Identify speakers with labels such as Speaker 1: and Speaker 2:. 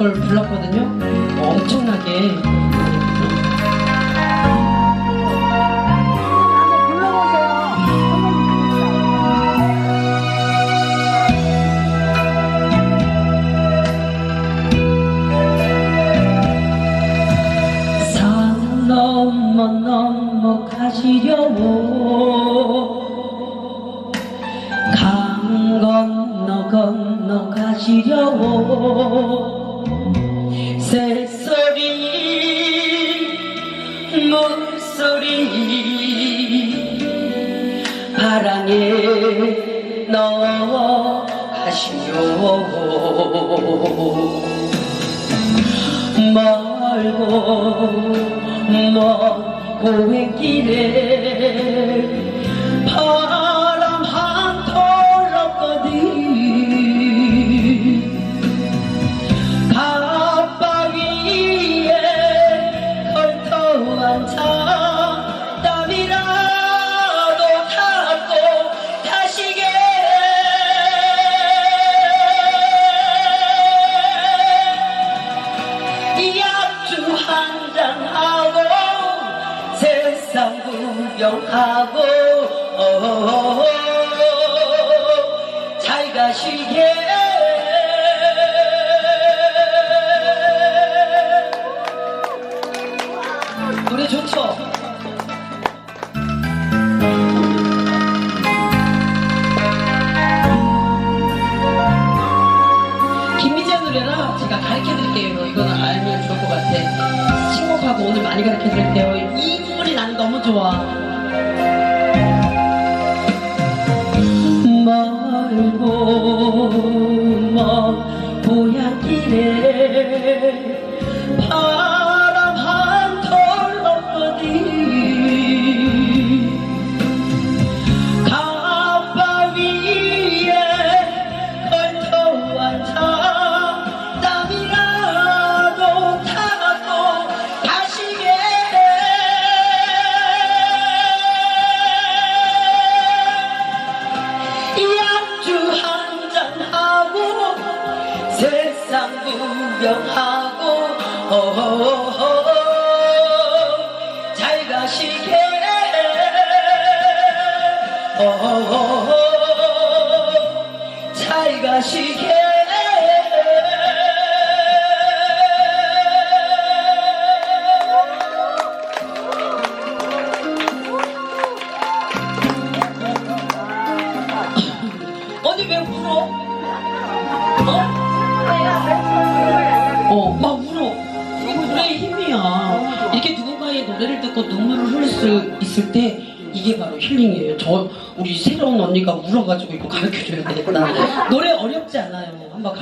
Speaker 1: 걸 불렀거든요. 어, 엄청나게. 산 넘어 넘어 가시려고 강 건너 건너 가시려고 바람에 넣어 가시려고 멀고 먼 고행길에 어, 잘 가시게 노래 좋죠? 김미자 노래라 제가 가르쳐 드릴게요. 이거는 알면 좋을 것 같아. 신곡하고 오늘 많이 가르쳐 드릴게요. 이 부분이 나 구경하고 어허허 잘 가시게 잘 가시게 언니 왜 울어? 어? 어, 막 울어. 노래의 힘이야. 이렇게 누군가의 노래를 듣고 눈물을 흘릴 수 있을 때 이게 바로 힐링이에요. 저 우리 새로운 언니가 울어가지고 이거 가르쳐줘야 되겠다. 노래 어렵지 않아요. 한번 가르쳐.